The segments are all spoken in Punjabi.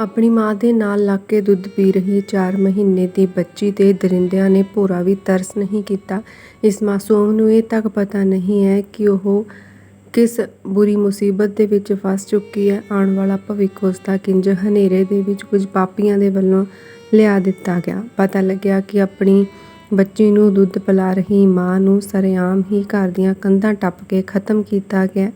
ਆਪਣੀ ਮਾਂ ਦੇ ਨਾਲ ਲੱਗ ਕੇ ਦੁੱਧ ਪੀ ਰਹੀ 4 ਮਹੀਨੇ ਦੀ ਬੱਚੀ ਤੇ ਦਰਿੰਦਿਆਂ ਨੇ ਭੋਰਾ ਵੀ ਤਰਸ ਨਹੀਂ ਕੀਤਾ। ਇਸ ਮਾਸੂਮ ਨੂੰ ਇਹ ਤੱਕ ਪਤਾ ਨਹੀਂ ਹੈ ਕਿ ਉਹ ਕਿਸ ਬੁਰੀ ਮੁਸੀਬਤ ਦੇ ਵਿੱਚ ਫਸ ਚੁੱਕੀ ਹੈ। ਆਉਣ ਵਾਲਾ ਭਵਿੱਖ ਉਸ ਦਾ ਕਿੰਜ ਹਨੇਰੇ ਦੇ ਵਿੱਚ ਕੁਝ ਪਾਪੀਆਂ ਦੇ ਵੱਲੋਂ ਲਿਆ ਦਿੱਤਾ ਗਿਆ। ਪਤਾ ਲੱਗਿਆ ਕਿ ਆਪਣੀ ਬੱਚੀ ਨੂੰ ਦੁੱਧ ਪਿਲਾ ਰਹੀ ਮਾਂ ਨੂੰ ਸਰੇਆਮ ਹੀ ਘਰ ਦੀਆਂ ਕੰਧਾਂ ਟੱਪ ਕੇ ਖਤਮ ਕੀਤਾ ਗਿਆ।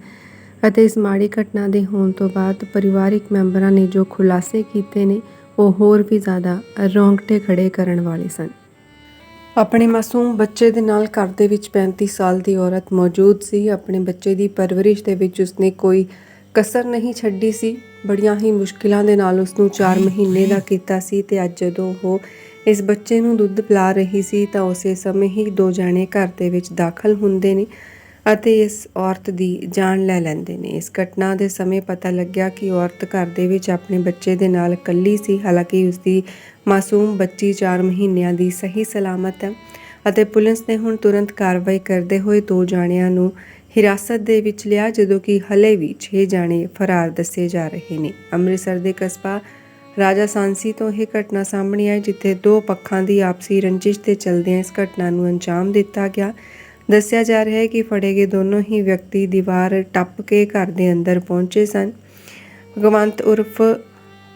ਅਤੇ ਇਸ ਮਾੜੀ ਘਟਨਾ ਦੇ ਹੋਣ ਤੋਂ ਬਾਅਦ ਪਰਿਵਾਰਿਕ ਮੈਂਬਰਾਂ ਨੇ ਜੋ ਖੁਲਾਸੇ ਕੀਤੇ ਨੇ ਉਹ ਹੋਰ ਵੀ ਜ਼ਿਆਦਾ ਰੌਂਗਟੇ ਖੜੇ ਕਰਨ ਵਾਲੇ ਸਨ। ਆਪਣੇ ਮਾਸੂਮ ਬੱਚੇ ਦੇ ਨਾਲ ਘਰ ਦੇ ਵਿੱਚ 35 ਸਾਲ ਦੀ ਔਰਤ ਮੌਜੂਦ ਸੀ। ਆਪਣੇ ਬੱਚੇ ਦੀ ਪਰਵਰਿਸ਼ ਦੇ ਵਿੱਚ ਉਸਨੇ ਕੋਈ ਕਸਰ ਨਹੀਂ ਛੱਡੀ ਸੀ। ਬੜੀਆਂ ਹੀ ਮੁਸ਼ਕਿਲਾਂ ਦੇ ਨਾਲ ਉਸ ਨੂੰ 4 ਮਹੀਨੇ ਦਾ ਕੀਤਾ ਸੀ ਤੇ ਅੱਜ ਜਦੋਂ ਉਹ ਇਸ ਬੱਚੇ ਨੂੰ ਦੁੱਧ ਪਿਲਾ ਰਹੀ ਸੀ ਤਾਂ ਉਸੇ ਸਮੇਂ ਹੀ ਦੋ ਜਾਣੇ ਘਰ ਦੇ ਵਿੱਚ ਦਾਖਲ ਹੁੰਦੇ ਨੇ। ਅਤੇ ਇਸ ਔਰਤ ਦੀ ਜਾਨ ਲੈ ਲੈਂਦੇ ਨੇ। ਇਸ ਘਟਨਾ ਦੇ ਸਮੇਂ ਪਤਾ ਲੱਗਿਆ ਕਿ ਔਰਤ ਘਰ ਦੇ ਵਿੱਚ ਆਪਣੇ ਬੱਚੇ ਦੇ ਨਾਲ ਇਕੱਲੀ ਸੀ। ਹਾਲਾਂਕਿ ਉਸ ਦੀ ਮਾਸੂਮ ਬੱਚੀ 4 ਮਹੀਨਿਆਂ ਦੀ ਸਹੀ ਸਲਾਮਤ ਹੈ ਅਤੇ ਪੁਲਿਸ ਨੇ ਹੁਣ ਤੁਰੰਤ ਕਾਰਵਾਈ ਕਰਦੇ ਹੋਏ ਦੋ ਜਾਣਿਆਂ ਨੂੰ ਹਿਰਾਸਤ ਦੇ ਵਿੱਚ ਲਿਆ, ਜਦੋਂ ਕਿ ਹਲੇ ਵੀ 6 ਜਾਣੇ ਫਰਾਰ ਦੱਸੇ ਜਾ ਰਹੇ ਨੇ। ਅੰਮ੍ਰਿਤਸਰ ਦੇ ਕਸਬਾ ਰਾਜਾ ਸਾਂਸੀ ਤੋਂ ਇਹ ਘਟਨਾ ਸਾਹਮਣੇ ਆਈ, ਜਿੱਥੇ ਦੋ ਪੱਖਾਂ ਦੀ ਆਪਸੀ ਰੰਜਿਸ਼ ਤੇ ਚਲਦਿਆਂ ਇਸ ਘਟਨਾ ਨੂੰ ਅੰਜਾਮ ਦਿੱਤਾ ਗਿਆ। ਦੱਸਿਆ ਜਾ ਰਿਹਾ ਹੈ ਕਿ ਫੜੇ ਗਏ ਦੋਨੋਂ ਹੀ ਵਿਅਕਤੀ ਦੀਵਾਰ ਟੱਪ ਕੇ ਘਰ ਦੇ ਅੰਦਰ ਪਹੁੰਚੇ ਸਨ। ਭਗਵੰਤ ਉਰਫ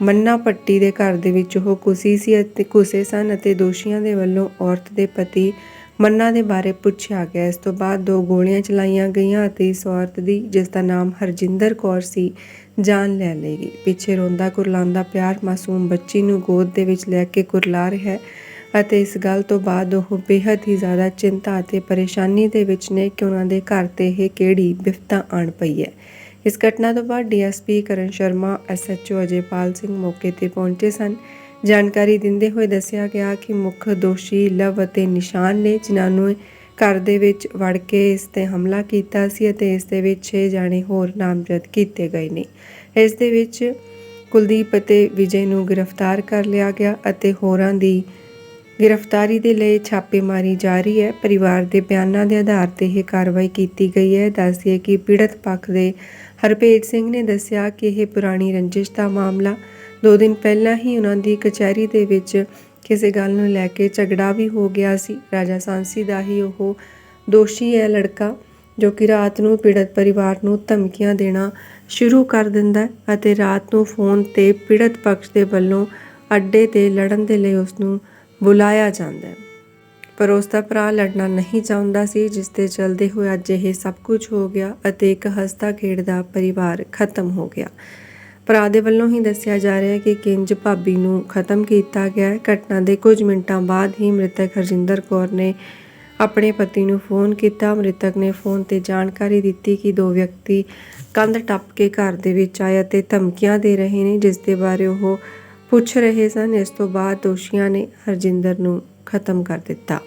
ਮੰਨਾ ਪੱਟੀ ਦੇ ਘਰ ਦੇ ਵਿੱਚ ਉਹ ਕੁਸੀ ਸੀ ਅਤੇ ਕੁਸੇ ਸਨ ਅਤੇ ਦੋਸ਼ੀਆਂ ਦੇ ਵੱਲੋਂ ਔਰਤ ਦੇ ਪਤੀ ਮੰਨਾ ਦੇ ਬਾਰੇ ਪੁੱਛਿਆ ਗਿਆ। ਇਸ ਤੋਂ ਬਾਅਦ ਦੋ ਗੋਲੀਆਂ ਚਲਾਈਆਂ ਗਈਆਂ ਅਤੇ ਇਸ ਔਰਤ ਦੀ, ਜਿਸ ਦਾ ਨਾਮ ਹਰਜਿੰਦਰ ਕੌਰ ਸੀ, ਜਾਨ ਲੈ ਲਈ ਗਈ। ਪਿੱਛੇ ਰੋਂਦਾ ਕੁਰਲਾਉਂਦਾ ਪਿਆਰ ਮਾਸੂਮ ਬੱਚੀ ਨੂੰ ਗੋਦ ਦੇ ਵਿੱਚ ਲੈ ਕੇ ਕੁਰਲਾ ਰਿਹਾ ਹੈ। ਅਤੇ ਇਸ ਗੱਲ ਤੋਂ ਬਾਅਦ ਉਹ ਬੇहद ਹੀ ਜ਼ਿਆਦਾ ਚਿੰਤਾ ਅਤੇ ਪਰੇਸ਼ਾਨੀ ਦੇ ਵਿੱਚ ਨੇ ਕਿ ਉਹਨਾਂ ਦੇ ਘਰ ਤੇ ਇਹ ਕਿਹੜੀ ਬਿਫਤਾ ਆਣ ਪਈ ਹੈ। ਇਸ ਘਟਨਾ ਤੋਂ ਬਾਅਦ ਡੀਐਸਪੀ ਕਰਨ ਸ਼ਰਮਾ ਐਸਐਚਓ ਅਜੇਪਾਲ ਸਿੰਘ ਮੌਕੇ ਤੇ ਪਹੁੰਚੇ ਸਨ। ਜਾਣਕਾਰੀ ਦਿੰਦੇ ਹੋਏ ਦੱਸਿਆ ਗਿਆ ਕਿ ਮੁੱਖ ਦੋਸ਼ੀ ਲਵ ਅਤੇ ਨਿਸ਼ਾਨ ਨੇ, ਜਿਨ੍ਹਾਂ ਨੂੰ ਘਰ ਦੇ ਵਿੱਚ ਵੜ ਕੇ ਇਸ ਤੇ ਹਮਲਾ ਕੀਤਾ ਸੀ ਅਤੇ ਇਸ ਦੇ ਵਿੱਚ 6 ਜਾਣੇ ਹੋਰ ਨਾਮਜ਼ਦ ਕੀਤੇ ਗਏ ਨੇ। ਇਸ ਦੇ ਵਿੱਚ ਕੁਲਦੀਪ ਅਤੇ ਵਿਜੇ ਨੂੰ ਗ੍ਰਿਫਤਾਰ ਕਰ ਲਿਆ ਗਿਆ ਅਤੇ ਹੋਰਾਂ ਦੀ ਗ੍ਰਿਫਤਾਰੀ ਦੇ ਲਈ ਛਾਪੇਮਾਰੀ ਜਾਰੀ ਹੈ। ਪਰਿਵਾਰ ਦੇ ਬਿਆਨਾਂ ਦੇ ਆਧਾਰ ਤੇ ਇਹ ਕਾਰਵਾਈ ਕੀਤੀ ਗਈ ਹੈ। ਦੱਸਦੀਏ ਕਿ ਪੀੜਤ ਪੱਖ ਦੇ ਹਰਪੇਟ ਸਿੰਘ ਨੇ ਦੱਸਿਆ ਕਿ ਇਹ ਪੁਰਾਣੀ ਰੰਜਿਸ਼ ਦਾ ਮਾਮਲਾ। ਦੋ ਦਿਨ ਪਹਿਲਾਂ ਹੀ ਉਹਨਾਂ ਦੀ ਕਚਹਿਰੀ ਦੇ ਵਿੱਚ ਕਿਸੇ ਗੱਲ ਨੂੰ ਲੈ ਕੇ ਝਗੜਾ ਵੀ ਹੋ ਗਿਆ ਸੀ। ਰਾਜਾ ਸਾਂਸੀ ਦਾ ਹੀ ਉਹ ਦੋਸ਼ੀ ਹੈ ਲੜਕਾ, ਜੋ ਕਿ ਰਾਤ ਨੂੰ ਪੀੜਤ ਪਰਿਵਾਰ ਨੂੰ ਧਮਕੀਆਂ ਦੇਣਾ ਸ਼ੁਰੂ ਕਰ ਦਿੰਦਾ ਅਤੇ ਰਾਤ ਨੂੰ ਫੋਨ ਤੇ ਪੀੜਤ ਪੱਖ ਦੇ ਵੱਲੋਂ ਅੱਡੇ ਤੇ ਲੜਨ ਦੇ ਲਈ ਉਸ ਨੂੰ ਬੁਲਾਇਆ ਜਾਂਦਾ ਹੈ। ਪਰ ਉਸ ਦਾ ਭਰਾ ਲੜਨਾ ਨਹੀਂ ਚਾਹੁੰਦਾ ਸੀ, ਜਿਸ ਦੇ ਚਲਦੇ ਹੋਏ ਅੱਜ ਇਹ ਸਭ ਕੁਝ ਹੋ ਗਿਆ ਅਤੇ ਇੱਕ ਹੱਸਦਾ ਖੇਡਦਾ ਪਰਿਵਾਰ ਖਤਮ ਹੋ ਗਿਆ। ਭਰਾ ਦੇ ਵੱਲੋਂ ਹੀ ਦੱਸਿਆ ਜਾ ਰਿਹਾ ਹੈ ਕਿ ਕਿੰਜ ਭਾਬੀ ਨੂੰ ਖਤਮ ਕੀਤਾ ਗਿਆ ਘਟਨਾ ਦੇ ਕੁਝ ਮਿੰਟਾਂ ਬਾਅਦ ਹੀ ਮ੍ਰਿਤਕ ਹਰਜਿੰਦਰ ਕੌਰ ਨੇ ਆਪਣੇ ਪਤੀ ਨੂੰ ਫੋਨ ਕੀਤਾ। ਮ੍ਰਿਤਕ ਨੇ ਫੋਨ ਤੇ ਜਾਣਕਾਰੀ ਦਿੱਤੀ ਕਿ ਦੋ ਵਿਅਕਤੀ ਕੰਧ ਟੱਪ ਕੇ ਘਰ ਦੇ ਵਿੱਚ ਆਏ ਅਤੇ ਧਮਕੀਆਂ ਦੇ ਰਹੇ ਨੇ, ਜਿਸ ਦੇ ਬਾਰੇ ਉਹ ਪੁੱਛ ਰਹੇ ਸਨ। ਇਸ ਤੋਂ ਬਾਅਦ ਦੋਸ਼ੀਆਂ ਨੇ ਹਰਜਿੰਦਰ ਨੂੰ ਖਤਮ ਕਰ ਦਿੱਤਾ।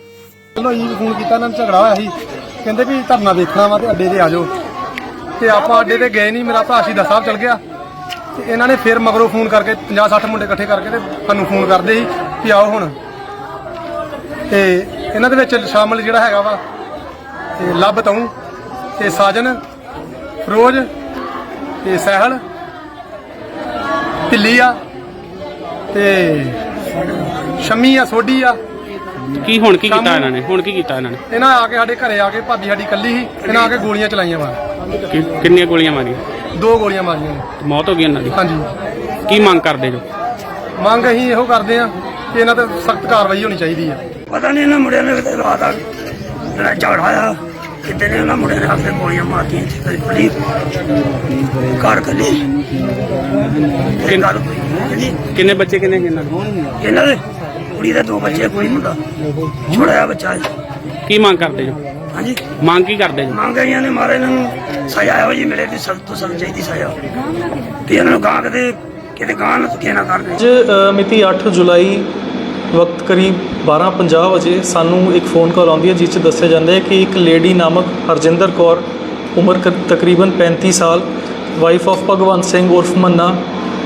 ਚਲੋ ਜੀ ਫੋਨ ਕੀਤਾ ਇਹਨਾਂ ਨੂੰ ਝਗੜਾ ਹੋਇਆ ਸੀ। ਕਹਿੰਦੇ ਵੀ ਧਰਨਾ ਵੇਖਣਾ ਵਾ ਤੇ ਅੱਡੇ ਤੇ ਆ ਜਾਓ। ਤੇ ਆਪਾਂ ਅੱਡੇ ਤੇ ਗਏ ਨਹੀਂ, ਮੇਰਾ ਭਰਾ ਸ਼ਹੀਦਾਂ ਸਾਹਿਬ ਚਲ ਗਿਆ। ਤੇ ਇਹਨਾਂ ਨੇ ਫਿਰ ਮਗਰੋਂ ਫੋਨ ਕਰਕੇ 50 60 ਮੁੰਡੇ ਇਕੱਠੇ ਕਰਕੇ ਤੇ ਸਾਨੂੰ ਫੋਨ ਕਰਦੇ ਸੀ ਕਿ ਆਓ ਹੁਣ। ਤੇ ਇਹਨਾਂ ਦੇ ਵਿੱਚ ਸ਼ਾਮਲ ਜਿਹੜਾ ਹੈਗਾ ਵਾ, ਤੇ ਲੱਭ ਤੂੰ ਤੇ ਸਾਜਨ, ਫਰੋਜ਼, ਤੇ ਸਹਿਲ ਢਿੱਲੀ ਆ ਤੇ ਸ਼ਮੀ ਆ ਸੋਢੀ ਆ। ਕੀ ਹੁਣ ਕੀ ਕੀਤਾ ਇਹਨਾਂ ਨੇ? ਹੁਣ ਕੀ ਕੀਤਾ ਇਹਨਾਂ ਨੇ? ਇਹਨਾਂ ਆ ਕੇ ਸਾਡੇ ਘਰੇ ਆ ਕੇ ਭਾਬੀ ਸਾਡੀ ਕੱਲੀ ਸੀ ਇਹਨਾਂ ਆ ਕੇ ਗੋਲੀਆਂ ਚਲਾਈਆਂ ਵਾ। ਕਿ- ਕਿੰਨੀਆਂ ਗੋਲੀਆਂ ਮਾਰੀਆਂ? ਦੋ ਗੋਲੀਆਂ ਮਾਰੀਆਂ ਨੇ। ਤੇ ਮੌਤ ਹੋ ਗਈ ਇਹਨਾਂ ਦੀ? ਹਾਂਜੀ। ਕੀ ਮੰਗ ਕਰਦੇ ਜੋ? ਮੰਗ ਅਸੀਂ ਇਹੋ ਕਰਦੇ ਆ ਕਿ ਇਹਨਾਂ ਤੇ ਸਖਤ ਕਾਰਵਾਈ ਹੋਣੀ ਚਾਹੀਦੀ ਆ। ਪਤਾ ਨਹੀਂ ਇਹਨਾਂ ਮੁੰਡਿਆਂ ਨੇ ਕਿਤੇ ਰਾਤ ਆ ਜਿਹੜਾ ਝਗੜਾ ਆਇਆ ਕਿਤੇ ਨੇ ਉਹਨਾਂ ਮੁੰਡਿਆਂ ਨੇ ਆਪੇ ਗੋਲੀਆਂ ਮਾਰਤੀਆਂ ਇੱਥੇ ਕਦੀ ਪੁਲੀ ਘਰ ਕਿੰਨੇ ਬੱਚੇ ਕਿੰਨੇ ਸੀ ਇਹਨਾਂ ਦੇ ਇਹਨਾਂ ਦੇ ਕੁੜੀ ਦੇ ਦੋ ਬੱਚੇ ਕੋਈ ਮੁੰਡਾ। ਛੋੜਿਆ ਬੱਚਾ ਹੈ। ਕੀ ਮੰਗ ਕਰਦੇ ਜੋ ਹਾਂਜੀ। ਮੰਗ ਕੀ ਕਰਦੇ ਜੋ ਮੰਗ ਆਈਆਂ ਨੇ ਮਾਰੇ ਇਹਨਾਂ ਨੂੰ। ਸਜ਼ਾ ਇਹੋ ਜੀ ਮਿਲੇ ਤੇ ਸਖਤ ਤੋਂ ਸਖਤ ਚਾਹੀਦੀ ਸਜ਼ਾ। ਤੇ ਇਹਨਾਂ ਨੂੰ ਗਾਂ ਕਿਤੇ ਕਿਤੇ ਗਾਂ ਨਾ ਧੱਕੇ ਨਾ ਕਰਨ ਅੱਜ ਮਿਤੀ 8 ਜੁਲਾਈ ਵਕਤ ਕਰੀਬ 12:50 ਵਜੇ ਸਾਨੂੰ ਇੱਕ ਫੋਨ ਕਾਲ ਆਉਂਦੀ ਹੈ, ਜਿਸ 'ਚ ਦੱਸਿਆ ਜਾਂਦਾ ਹੈ ਕਿ ਇੱਕ ਲੇਡੀ ਨਾਮਕ ਹਰਜਿੰਦਰ ਕੌਰ ਉਮਰ ਤਕਰੀਬਨ 35 ਸਾਲ ਵਾਈਫ ਆਫ ਭਗਵੰਤ ਸਿੰਘ ਉਰਫ ਮੰਨਾ,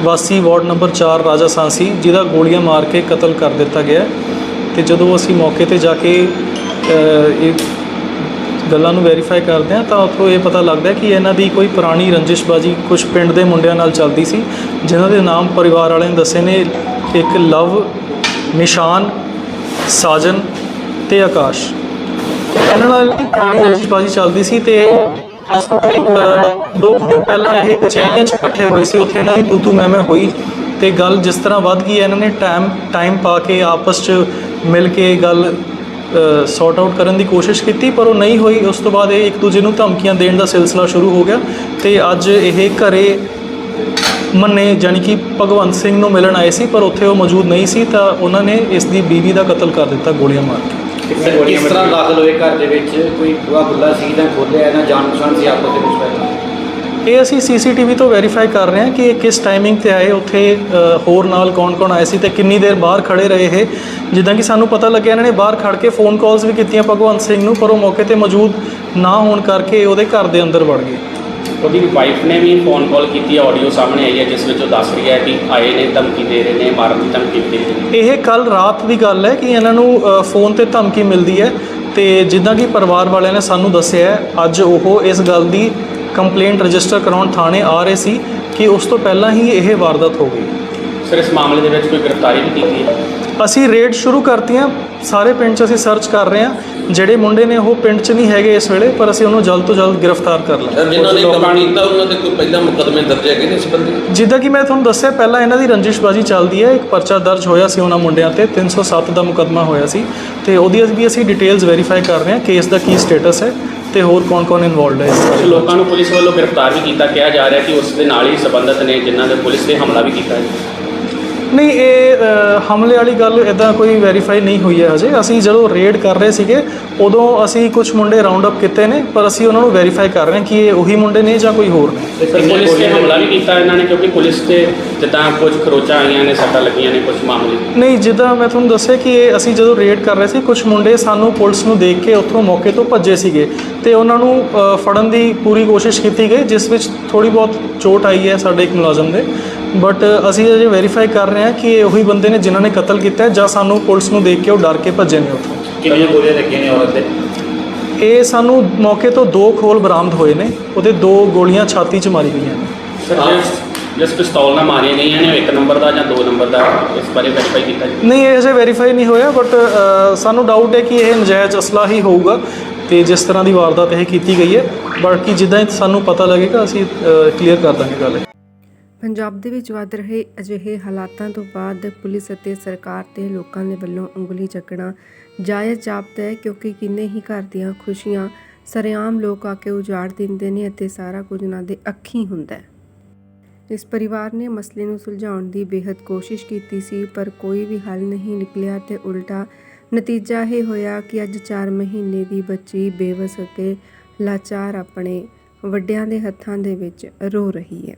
ਵਾਸੀ ਵਾਰਡ ਨੰਬਰ 4 ਰਾਜਾ ਸਾਂਸੀ, ਜਿਹਦਾ ਗੋਲੀਆਂ ਮਾਰ ਕੇ ਕਤਲ ਕਰ ਦਿੱਤਾ ਗਿਆ ਹੈ। ਤੇ ਜਦੋਂ ਅਸੀਂ ਮੌਕੇ ਤੇ ਜਾ ਕੇ ਇਹ ਗੱਲਾਂ ਨੂੰ ਵੈਰੀਫਾਈ ਕਰਦੇ ਹਾਂ, ਤਾਂ ਉੱਥੋਂ ਇਹ ਪਤਾ ਲੱਗਦਾ ਕਿ ਇਹਨਾਂ ਦੀ ਕੋਈ ਪੁਰਾਣੀ ਰੰਜਿਸ਼ਬਾਜੀ ਕੁਝ ਪਿੰਡ ਦੇ ਮੁੰਡਿਆਂ ਨਾਲ ਚੱਲਦੀ ਸੀ, ਜਿਨ੍ਹਾਂ ਦੇ ਨਾਮ ਪਰਿਵਾਰ ਵਾਲਿਆਂ ਨੇ ਦੱਸੇ ਨੇ, ਇੱਕ ਲਵ ਨਿਸ਼ਾਨ, ਸਾਜਨ ਤੇ ਆਕਾਸ਼। ਇਹਨਾਂ ਨਾਲ ਪੁਰਾਣੀ ਚੱਲਦੀ ਸੀ ਤੇ ਦੋ ਦਿਨ ਪਹਿਲਾਂ ਇਹ ਕਚਹਿਰੀਆਂ 'ਚ ਇਕੱਠੇ ਹੋਏ ਸੀ। ਉੱਥੇ ਇਹਨਾਂ ਦੀ ਤੂ ਤੂ ਮੈਂ ਮੈਂ ਹੋਈ ਤੇ ਗੱਲ ਜਿਸ ਤਰ੍ਹਾਂ ਵੱਧ ਗਈ ਇਹਨਾਂ ਨੇ ਟਾਈਮ ਟਾਈਮ ਪਾ ਕੇ ਆਪਸ 'ਚ ਮਿਲ ਕੇ ਗੱਲ ਸੌਰਟ ਆਊਟ ਕਰਨ ਦੀ ਕੋਸ਼ਿਸ਼ ਕੀਤੀ, ਪਰ ਉਹ ਨਹੀਂ ਹੋਈ। ਉਸ ਤੋਂ ਬਾਅਦ ਇਹ ਇੱਕ ਦੂਜੇ ਨੂੰ ਧਮਕੀਆਂ ਦੇਣ ਦਾ ਸਿਲਸਿਲਾ ਸ਼ੁਰੂ ਹੋ ਗਿਆ ਤੇ ਅੱਜ ਇਹ ਘਰੇ ਮੰਨੇ ਜਾਣੀ ਕਿ ਭਗਵੰਤ ਸਿੰਘ ਨੂੰ ਮਿਲਣ ਆਏ ਸੀ ਪਰ ਉੱਥੇ ਉਹ ਮੌਜੂਦ ਨਹੀਂ ਸੀ ਤਾਂ ਉਹਨਾਂ ਨੇ ਇਸ ਦੀ ਬੀਵੀ ਦਾ ਕਤਲ ਕਰ ਦਿੱਤਾ ਗੋਲੀਆਂ ਮਾਰ ਕੇ। ਕਿਸ ਤਰ੍ਹਾਂ ਦਾਖਲ ਹੋਏ ਘਰ ਦੇ ਵਿੱਚ? ਕੋਈ ਬੁਆ ਬੁੱਲਾ ਸੀ ਜਾਂ ਖੋਲਿਆ ਇਹਨਾਂ ਜਾਣ ਪਛਾਣ ਸੀ ਆਪਸ ਦੇ ਵਿੱਚ ਪਹਿਲਾਂ? ਇਹ ਅਸੀਂ ਸੀਸੀਟੀਵੀ ਤੋਂ ਵੈਰੀਫਾਈ ਕਰ ਰਹੇ ਹਾਂ ਕਿ ਇਹ ਕਿਸ ਟਾਈਮਿੰਗ ਤੇ ਆਏ ਉੱਥੇ ਹੋਰ ਨਾਲ ਕੌਣ-ਕੌਣ ਆਏ ਸੀ ਤੇ ਕਿੰਨੀ ਦੇਰ ਬਾਹਰ ਖੜੇ ਰਹੇ ਇਹ। ਜਿੱਦਾਂ ਕਿ ਸਾਨੂੰ ਪਤਾ ਲੱਗਿਆ ਇਹਨਾਂ ਨੇ ਬਾਹਰ ਖੜ ਕੇ ਫੋਨ ਕਾਲਸ ਵੀ ਕੀਤੀਆਂ ਭਗਵੰਤ ਸਿੰਘ ਨੂੰ ਪਰ ਉਹ ਮੌਕੇ ਤੇ ਮੌਜੂਦ ਨਾ ਹੋਣ ਕਰਕੇ ਉਹਦੇ ਘਰ ਦੇ ਅੰਦਰ ਵੜ ਗਏ। ਉਹਦੀ ਵਾਈਫ ਨੇ ਵੀ ਫੋਨ ਕਾਲ ਕੀਤੀ ਹੈ ਆਡੀਓ ਸਾਹਮਣੇ ਆਈ ਹੈ ਜਿਸ ਵਿੱਚ ਉਹ ਦੱਸ ਰਹੀ ਹੈ ਕਿ ਆਏ ਨੇ ਧਮਕੀ ਦੇ ਰਹੇ ਨੇ ਮਾਰਨ ਦੀ ਧਮਕੀ ਦੇ ਰਹੇ ਨੇ। ਇਹ ਕੱਲ ਰਾਤ ਦੀ ਗੱਲ ਹੈ ਕਿ ਇਹਨਾਂ ਨੂੰ ਅ, ਫੋਨ ਤੇ ਧਮਕੀ ਮਿਲਦੀ ਹੈ ਤੇ ਜਿੱਦਾਂ ਕਿ ਪਰਿਵਾਰ ਵਾਲਿਆਂ ਨੇ ਸਾਨੂੰ ਦੱਸਿਆ ਹੈ, ਅੱਜ ਉਹ ਇਸ ਗੱਲ ਦੀ ਕੰਪਲੇਂਟ ਰਜਿਸਟਰ ਕਰਾਉਣ ਥਾਣੇ ਆ ਰਹੇ ਸੀ ਕਿ ਉਸ ਤੋਂ ਪਹਿਲਾਂ ਹੀ ਇਹ ਵਾਰਦਾਤ ਹੋ ਗਈ। ਸਰ ਇਸ ਮਾਮਲੇ ਦੇ ਵਿੱਚ ਕੋਈ ਗ੍ਰਿਫਤਾਰੀ ਵੀ ਕੀਤੀ ਹੈ। ਅਸੀਂ ਰੇਡ ਸ਼ੁਰੂ ਕਰਤੀਆਂ ਸਾਰੇ ਪਿੰਡ 'ਚ ਅਸੀਂ ਸਰਚ ਕਰ ਰਹੇ ਹਾਂ। ਜਿਹੜੇ ਮੁੰਡੇ ਨੇ ਉਹ ਪਿੰਡ 'ਚ ਨਹੀਂ ਹੈਗੇ ਇਸ ਵੇਲੇ ਪਰ ਅਸੀਂ ਉਹਨੂੰ ਜਲਦ ਤੋਂ ਜਲਦ ਗ੍ਰਿਫਤਾਰ ਕਰ ਲਾਂਗੇ। ਜਿਨ੍ਹਾਂ ਨੇ ਕੰਮ ਕੀਤਾ ਉਹਨਾਂ ਦੇ ਕੋਈ ਪਹਿਲਾਂ ਮੁਕੱਦਮੇ ਦਰਜ ਹੈਗੇ ਨੇ ਸੰਬੰਧੀ? ਜਿੱਦਾਂ ਕਿ ਮੈਂ ਤੁਹਾਨੂੰ ਦੱਸਿਆ ਪਹਿਲਾਂ ਇਹਨਾਂ ਦੀ ਰੰਜਿਸ਼ਬਾਜੀ ਚੱਲਦੀ ਹੈ। ਇੱਕ ਪਰਚਾ ਦਰਜ ਹੋਇਆ ਸੀ ਉਹਨਾਂ ਮੁੰਡਿਆਂ ਤੇ 307 ਦਾ ਮੁਕੱਦਮਾ ਹੋਇਆ ਸੀ। ਤੇ ਉਹਦੀ ਵੀ ਅਸੀਂ ਡਿਟੇਲਸ ਵੈਰੀਫਾਈ ਕਰ ਰਹੇ ਹਾਂ ਕੇਸ ਦਾ ਕੀ ਸਟੇਟਸ ਹੈ ਤੇ ਹੋਰ ਕੌਣ-ਕੌਣ ਇਨਵੋਲਡ ਹੈ ਇਸ ਵਿੱਚ। ਲੋਕਾਂ ਨੂੰ ਪੁਲਿਸ ਵੱਲੋਂ ਗ੍ਰਿਫਤਾਰ ਵੀ ਕੀਤਾ ਕਿਹਾ ਜਾ ਰਿਹਾ ਕਿ ਉਸ ਦੇ ਨਾਲ ਹੀ ਸੰਬੰਧਿਤ ਨੇ ਜਿਨ੍ਹਾਂ ਦੇ ਪੁਲਿਸ ਤੇ ਹਮਲਾ ਵੀ ਕੀਤਾ ਹੈ। ਨਹੀਂ ਇਹ ਹਮਲੇ ਵਾਲੀ ਗੱਲ ਇਦਾਂ ਕੋਈ ਵੈਰੀਫਾਈ ਨਹੀਂ ਹੋਈ ਹੈ ਹਜੇ। ਅਸੀਂ ਜਦੋਂ ਰੇਡ ਕਰ ਰਹੇ ਸੀਗੇ ਉਦੋਂ ਅਸੀਂ ਕੁਝ ਮੁੰਡੇ ਰਾਉਂਡ ਅਪ ਕੀਤੇ ਨੇ ਪਰ ਅਸੀਂ ਉਹਨਾਂ ਨੂੰ ਵੈਰੀਫਾਈ ਕਰ ਰਹੇ ਹਾਂ ਕਿ ਇਹ ਉਹੀ ਮੁੰਡੇ ਨੇ ਜਾਂ ਕੋਈ ਹੋਰ ਨੇ। ਪੁਲਿਸ ਤੇ ਹਮਲਾ ਵੀ ਕੀਤਾ ਇਹਨਾਂ ਨੇ ਕਿਉਂਕਿ ਪੁਲਿਸ ਤੇ ਜਿੱਦਾਂ ਕੁਝ ਖਰੋਚਾਂ ਆਈਆਂ ਨੇ ਸੱਟਾਂ ਲੱਗੀਆਂ ਨੇ ਕੁਝ ਮਾਮਲੇ। ਨਹੀਂ ਜਿੱਦਾਂ ਮੈਂ ਤੁਹਾਨੂੰ ਦੱਸਿਆ ਕਿ ਇਹ ਅਸੀਂ ਜਦੋਂ ਰੇਡ ਕਰ ਰਹੇ ਸੀ ਕੁਝ ਮੁੰਡੇ ਸਾਨੂੰ ਪੁਲਿਸ ਨੂੰ ਦੇਖ ਕੇ ਉੱਥੋਂ ਮੌਕੇ ਤੋਂ ਭੱਜੇ ਸੀਗੇ। ਤੇ ਉਹਨਾਂ ਨੂੰ ਫੜਨ ਦੀ ਪੂਰੀ ਕੋਸ਼ਿਸ਼ ਕੀਤੀ ਗਈ ਜਿਸ ਵਿੱਚ ਥੋੜੀ ਬਹੁਤ ਚੋਟ ਆਈ ਹੈ ਸਾਡੇ ਇੱਕ ਮੁਲਾਜ਼ਮ ਦੇ। ਬਟ ਅਸੀਂ ਅਜੇ ਵੈਰੀਫਾਈ ਕਰ ਰਹੇ ਹਾਂ ਕਿ ਇਹ ਉਹੀ ਬੰਦੇ ਨੇ ਜਿਨ੍ਹਾਂ ਨੇ ਕਤਲ ਕੀਤਾ ਹੈ ਜਾਂ ਸਾਨੂੰ ਪੁਲਿਸ ਨੂੰ ਦੇਖ ਕੇ ਉਹ ਡਰ ਕੇ ਭੱਜੇ ਨੇ ਉੱਥੋਂ ਕਿੰਨੀਆਂ ਗੋਲੀਆਂ ਲੱਗੀਆਂ ਨੇ ਔਰਤ ਦੇ? ਇਹ ਸਾਨੂੰ ਮੌਕੇ ਤੋਂ ਦੋ ਖੋਲ ਬਰਾਮਦ ਹੋਏ ਨੇ ਉਹਦੇ ਦੋ ਗੋਲੀਆਂ ਛਾਤੀ 'ਚ ਮਾਰੀ ਗਈਆਂ ਨੇ। ਸਰ ਜਿਸ ਪਿਸਤੌਲ ਨਾਲ ਮਾਰੀਆਂ ਗਈਆਂ ਨੇ ਉਹ ਇੱਕ ਨੰਬਰ ਦਾ ਜਾਂ ਦੋ ਨੰਬਰ ਦਾ ਇਸ ਬਾਰੇ ਵੈਰੀਫਾਈ ਕੀਤਾ ਜੀ ਨਹੀਂ ਇਹ ਅਜੇ ਵੈਰੀਫਾਈ ਨਹੀਂ ਹੋਇਆ ਬਟ ਸਾਨੂੰ ਡਾਊਟ ਹੈ ਕਿ ਇਹ ਨਜਾਇਜ਼ ਅਸਲਾ ਹੀ ਹੋਊਗਾ ਤੇ ਜਿਸ ਤਰ੍ਹਾਂ ਦੀ ਵਾਰਦਾਤ ਇਹ ਕੀਤੀ ਗਈ ਹੈ। ਬਾਕੀ ਜਿੱਦਾਂ ਹੀ ਸਾਨੂੰ ਪਤਾ ਲੱਗੇਗਾ ਅਸੀਂ ਕਲੀਅਰ ਕਰ ਦਾਂਗੇ ਗੱਲ। ਪੰਜਾਬ ਦੇ ਵਿੱਚ ਵੱਧ ਰਹੇ ਅਜਿਹੇ ਹਾਲਾਤਾਂ ਤੋਂ ਬਾਅਦ ਪੁਲਿਸ ਅਤੇ ਸਰਕਾਰ ਤੇ ਲੋਕਾਂ ਦੇ ਵੱਲੋਂ ਉਂਗਲੀ ਚੱਕਣਾ ਜਾਇਜ਼ ਜਾਪਤ ਹੈ ਕਿਉਂਕਿ ਕਿੰਨੇ ਹੀ ਘਰ ਦੀਆਂ ਖੁਸ਼ੀਆਂ ਸਰੇਆਮ ਲੋਕ ਆ ਕੇ ਉਜਾੜ ਦਿੰਦੇ ਨੇ ਅਤੇ ਸਾਰਾ ਕੁਝ ਉਹਨਾਂ ਦੇ ਅੱਖੀਂ ਹੁੰਦਾ ਹੈ। ਇਸ ਪਰਿਵਾਰ ਨੇ ਮਸਲੇ ਨੂੰ ਸੁਲਝਾਉਣ ਦੀ ਬੇਹੱਦ ਕੋਸ਼ਿਸ਼ ਕੀਤੀ ਸੀ, ਪਰ ਕੋਈ ਵੀ ਹੱਲ ਨਹੀਂ ਨਿਕਲਿਆ ਤੇ ਉਲਟਾ ਨਤੀਜਾ ਇਹ ਹੋਇਆ ਕਿ ਅੱਜ 4 ਮਹੀਨੇ ਦੀ ਬੱਚੀ ਬੇਵਸ ਅਤੇ ਲਾਚਾਰ ਆਪਣੇ ਵੱਡਿਆਂ ਦੇ ਹੱਥਾਂ ਦੇ ਵਿੱਚ ਰੋ ਰਹੀ ਹੈ।